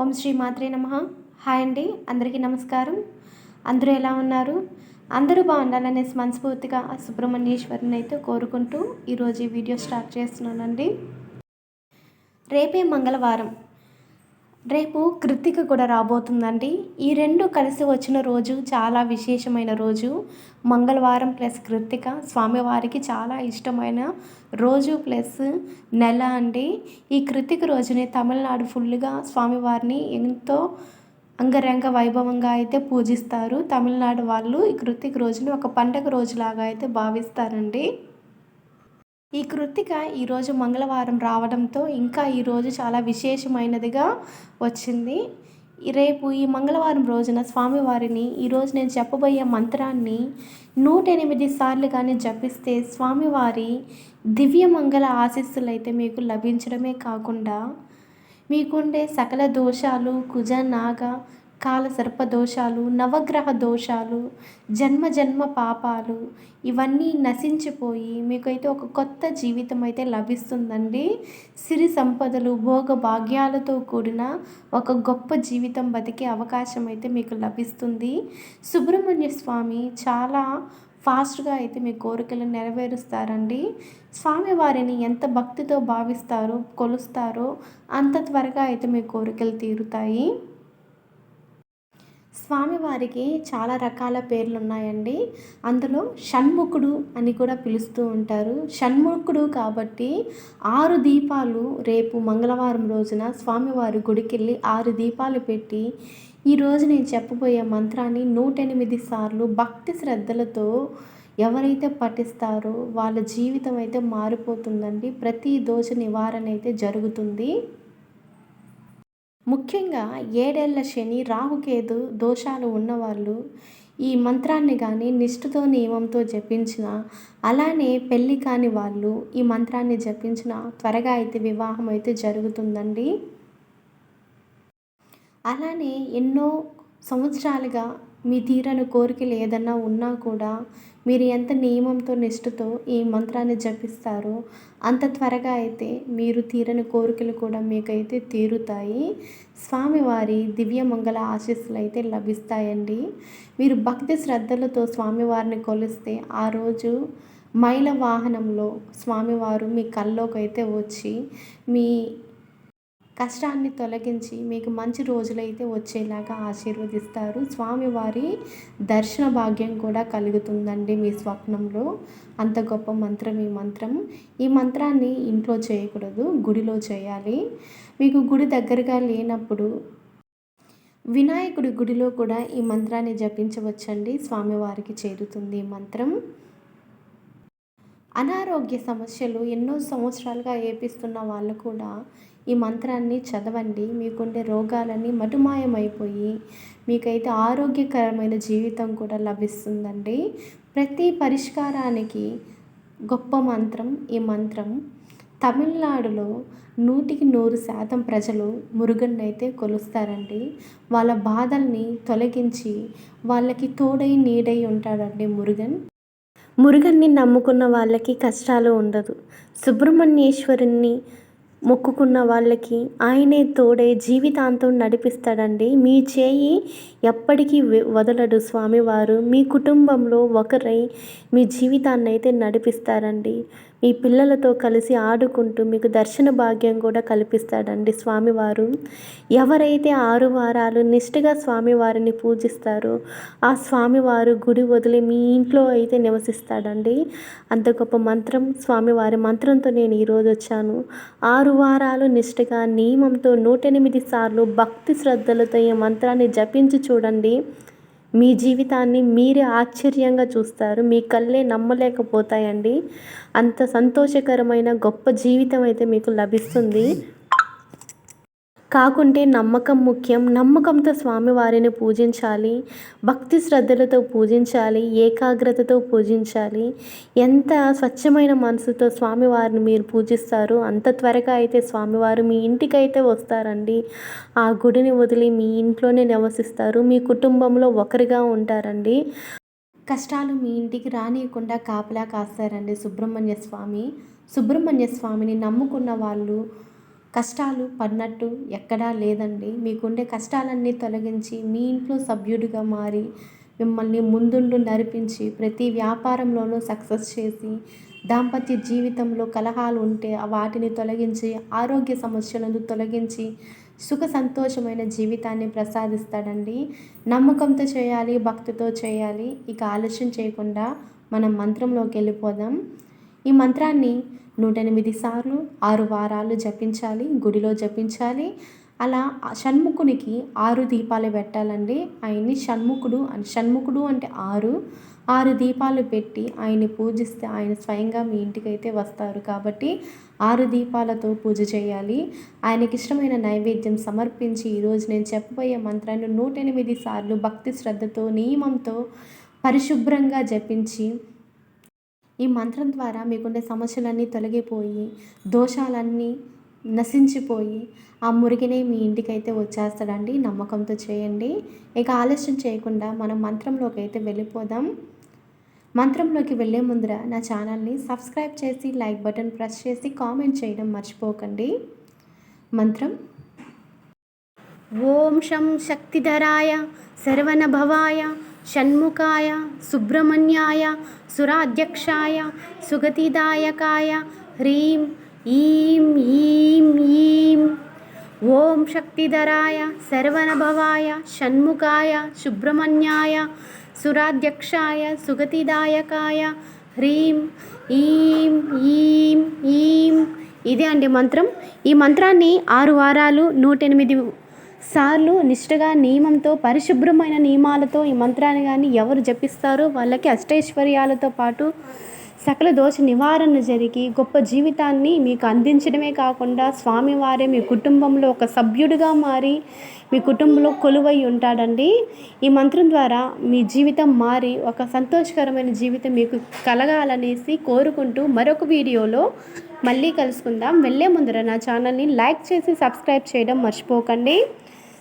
ఓం శ్రీ మాత్రే నమ. హాయ్ అండి అందరికీ నమస్కారం. అందరూ ఎలా ఉన్నారు? అందరూ బాగుండాలనే మనస్ఫూర్తిగా సుబ్రహ్మణ్యేశ్వరిని అయితే కోరుకుంటూ ఈరోజు ఈ వీడియో స్టార్ట్ చేస్తున్నానండి. రేపే మంగళవారం రేపు కృత్తిక కూడా రాబోతుందండి. ఈ రెండు కలిసి వచ్చిన రోజు చాలా విశేషమైన రోజు. మంగళవారం ప్లస్ కృత్తిక స్వామివారికి చాలా ఇష్టమైన రోజు ప్లస్ నెల అండి. ఈ కృతిక రోజునే తమిళనాడు ఫుల్గా స్వామివారిని ఎంతో అంగరంగ వైభవంగా అయితే పూజిస్తారు. తమిళనాడు వాళ్ళు ఈ కృతిక రోజుని ఒక పండగ రోజులాగా అయితే భావిస్తారండి. ఈ కృత్తిక ఈరోజు మంగళవారం రావడంతో ఇంకా ఈరోజు చాలా విశేషమైనదిగా వచ్చింది. రేపు ఈ మంగళవారం రోజున స్వామివారిని ఈరోజు నేను చెప్పబోయే మంత్రాన్ని నూట ఎనిమిది సార్లు కానీ జపిస్తే స్వామివారి దివ్యమంగళ ఆశీస్సులు అయితే మీకు లభించడమే కాకుండా మీకుండే సకల దోషాలు కుజ నాగ కాలసర్ప దోషాలు నవగ్రహ దోషాలు జన్మ జన్మ పాపాలు ఇవన్నీ నశించిపోయి మీకైతే ఒక కొత్త జీవితం అయితే లభిస్తుందండి. సిరి సంపదలు భోగ భాగ్యాలతో కూడిన ఒక గొప్ప జీవితం బతికే అవకాశం అయితే మీకు లభిస్తుంది. సుబ్రహ్మణ్య స్వామి చాలా ఫాస్ట్గా అయితే మీ కోరికలు నెరవేరుస్తారండి. స్వామివారిని ఎంత భక్తితో భావిస్తారో కొలుస్తారో అంత త్వరగా అయితే మీ కోరికలు తీరుతాయి. స్వామివారికి చాలా రకాల పేర్లు ఉన్నాయండి అందులో షణ్ముఖుడు అని కూడా పిలుస్తూ ఉంటారు. షణ్ముఖుడు కాబట్టి ఆరు దీపాలు రేపు మంగళవారం రోజున స్వామివారి గుడికెళ్ళి ఆరు దీపాలు పెట్టి ఈరోజు నేను చెప్పబోయే మంత్రాన్ని నూట ఎనిమిది సార్లు భక్తి శ్రద్ధలతో ఎవరైతే పఠిస్తారో వాళ్ళ జీవితం అయితే మారిపోతుందండి. ప్రతి దోష నివారణ అయితే జరుగుతుంది. ముఖ్యంగా ఏడేళ్ళ శని రాహుకేతు దోషాలు ఉన్నవాళ్ళు ఈ మంత్రాన్ని కానీ నిష్ఠతో నియమంతో జపించిన అలానే పెళ్ళి కాని వాళ్ళు ఈ మంత్రాన్ని జపించిన త్వరగా అయితే వివాహం అయితే జరుగుతుందండి. అలానే ఎన్నో సంవత్సరాలుగా మీ తీరని కోరికలు ఏదన్నా ఉన్నా కూడా మీరు ఎంత నియమంతో నిష్ఠతో ఈ మంత్రాన్ని జపిస్తారో అంత త్వరగా అయితే మీరు తీరని కోరికలు కూడా మీకైతే తీరుతాయి. స్వామివారి దివ్యమంగళ ఆశీస్సులు అయితే లభిస్తాయండి. మీరు భక్తి శ్రద్ధలతో స్వామివారిని కొలిస్తే ఆ రోజు మైల వాహనంలో స్వామివారు మీ కల్లోకి అయితే వచ్చి మీ కష్టాన్ని తొలగించి మీకు మంచి రోజులైతే వచ్చేలాగా ఆశీర్వదిస్తారు. స్వామివారి దర్శన భాగ్యం కూడా కలుగుతుందండి మీ స్వప్నంలో. అంత గొప్ప మంత్రం ఈ మంత్రం. ఈ మంత్రాన్ని ఇంట్లో చేయకూడదు గుడిలో చేయాలి. మీకు గుడి దగ్గరగా లేనప్పుడు వినాయకుడి గుడిలో కూడా ఈ మంత్రాన్ని జపించవచ్చండి. స్వామివారికి చేరుతుంది ఈ మంత్రం. అనారోగ్య సమస్యలు ఎన్నో సంవత్సరాలుగా ఏపిస్తున్న వాళ్ళు కూడా ఈ మంత్రాన్ని చదవండి. మీకుండే రోగాలన్నీ మటుమాయమైపోయి మీకైతే ఆరోగ్యకరమైన జీవితం కూడా లభిస్తుందండి. ప్రతి పరిష్కారానికి గొప్ప మంత్రం ఈ మంత్రం. తమిళనాడులో నూటికి నూరు శాతం ప్రజలు మురుగన్ని అయితే కొలుస్తారండి. వాళ్ళ బాధల్ని తొలగించి వాళ్ళకి తోడై నీడై ఉంటాడండి మురుగన్. మురుగన్ని నమ్ముకున్న వాళ్ళకి కష్టాలు ఉండదు. సుబ్రహ్మణ్యేశ్వరుణ్ణి మొక్కుకున్న వాళ్ళకి ఆయనే తోడే జీవితాంతం నడిపిస్తాడండి. మీ చేయి ఎప్పటికీ వదలడు స్వామివారు. మీ కుటుంబంలో ఒకరై మీ జీవితాన్ని అయితే నడిపిస్తారండి. మీ పిల్లలతో కలిసి ఆడుకుంటూ మీకు దర్శన భాగ్యం కూడా కల్పిస్తాడండి స్వామివారు. ఎవరైతే ఆరు వారాలు నిష్ఠగా స్వామివారిని పూజిస్తారో ఆ స్వామివారు గుడి వదిలి మీ ఇంట్లో అయితే నివసిస్తాడండి. అంత గొప్ప మంత్రం స్వామివారి మంత్రంతో నేను ఈరోజు వచ్చాను. ఆరు వారాలు నిష్ఠగా నియమంతో నూట ఎనిమిది సార్లు భక్తి శ్రద్ధలతో ఈ మంత్రాన్ని జపించి చూడండి. మీ జీవితాన్ని మీరే ఆశ్చర్యంగా చూస్తారు. మీ కళ్ళే నమ్మలేకపోతాయండి. అంత సంతోషకరమైన గొప్ప జీవితం అయితే మీకు లభిస్తుంది. కాకుంటే నమ్మకం ముఖ్యం. నమ్మకంతో స్వామివారిని పూజించాలి. భక్తి శ్రద్ధలతో పూజించాలి. ఏకాగ్రతతో పూజించాలి. ఎంత స్వచ్ఛమైన మనసుతో స్వామివారిని మీరు పూజిస్తారో అంత త్వరగా అయితే స్వామివారు మీ ఇంటికైతే వస్తారండి. ఆ గుడిని వదిలి మీ ఇంట్లోనే నివసిస్తారు. మీ కుటుంబంలో ఒకరిగా ఉంటారండి. కష్టాలు మీ ఇంటికి రానియకుండా కాపలా కాస్తారండి సుబ్రహ్మణ్య స్వామి. సుబ్రహ్మణ్య స్వామిని నమ్ముకున్న వాళ్ళు కష్టాలు పడినట్టు ఎక్కడా లేదండి. మీకుండే కష్టాలన్నీ తొలగించి మీ ఇంట్లో సభ్యుడిగా మారి మిమ్మల్ని ముందుండు నడిపించి ప్రతి వ్యాపారంలోనూ సక్సెస్ చేసి దాంపత్య జీవితంలో కలహాలు ఉంటే వాటిని తొలగించి ఆరోగ్య సమస్యలను తొలగించి సుఖ సంతోషమైన జీవితాన్ని ప్రసాదిస్తాడండి. నమ్మకంతో చేయాలి భక్తితో చేయాలి. ఇక ఆలస్యం చేయకుండా మనం మంత్రంలోకి వెళ్ళిపోదాం. ఈ మంత్రాన్ని నూట ఎనిమిది సార్లు ఆరు వారాలు జపించాలి గుడిలో జపించాలి. అలా షణ్ముఖునికి ఆరు దీపాలు పెట్టాలండి. ఆయన్ని షణ్ముఖుడు అని షణ్ముఖుడు అంటే ఆరు. ఆరు దీపాలు పెట్టి ఆయన్ని పూజిస్తే ఆయన స్వయంగా మీ ఇంటికైతే వస్తారు కాబట్టి ఆరు దీపాలతో పూజ చేయాలి. ఆయనకి ఇష్టమైన నైవేద్యం సమర్పించి ఈరోజు నేను చెప్పబోయే మంత్రాన్ని నూట ఎనిమిది సార్లు భక్తి శ్రద్ధతో నియమంతో పరిశుభ్రంగా జపించి ఈ మంత్రం ద్వారా మీకుండే సమస్యలన్నీ తొలగిపోయి దోషాలన్నీ నశించిపోయి ఆ మురిగినే మీ ఇంటికైతే వచ్చేస్తాడండి. నమ్మకంతో చేయండి. ఇక ఆలస్యం చేయకుండా మనం మంత్రంలోకి అయితే వెళ్ళిపోదాం. మంత్రంలోకి వెళ్ళే ముందర నా ఛానల్ని సబ్స్క్రైబ్ చేసి లైక్ బటన్ ప్రెస్ చేసి కామెంట్ చేయడం మర్చిపోకండి. మంత్రం. ఓం శం శక్తిధరాయ శరవణభవాయ షణ్ముఖాయ సుబ్రహ్మణ్యాయ సురాధ్యక్షాయ సుగతిదాయకాయ హ్రీం ఈం ఈం ఈం. ఓం శక్తిధరాయ శరవణభవాయ షణ్ముఖాయ సుబ్రహ్మణ్యాయ సురాధ్యక్షాయ సుగతిదాయకాయ హ్రీం ఈం ఈం ఈం. ఇదే అండి మంత్రం. ఈ మంత్రాన్ని ఆరు వారాలు నూట ఎనిమిది సార్లు నిష్ఠగా నియమంతో పరిశుభ్రమైన నియమాలతో ఈ మంత్రాన్ని కానీ ఎవరు జపిస్తారో వాళ్ళకి అష్టైశ్వర్యాలతో పాటు సకల దోష నివారణ జరిగి గొప్ప జీవితాన్ని మీకు అందించడమే కాకుండా స్వామివారే మీ కుటుంబంలో ఒక సభ్యుడిగా మారి మీ కుటుంబంలో కొలువై ఉంటాడండి. ఈ మంత్రం ద్వారా మీ జీవితం మారి ఒక సంతోషకరమైన జీవితం మీకు కలగాలనేసి కోరుకుంటూ మరొక వీడియోలో మళ్ళీ కలుసుకుందాం. వెళ్ళే ముందర నా ఛానల్ని లైక్ చేసి సబ్స్క్రైబ్ చేయడం మర్చిపోకండి.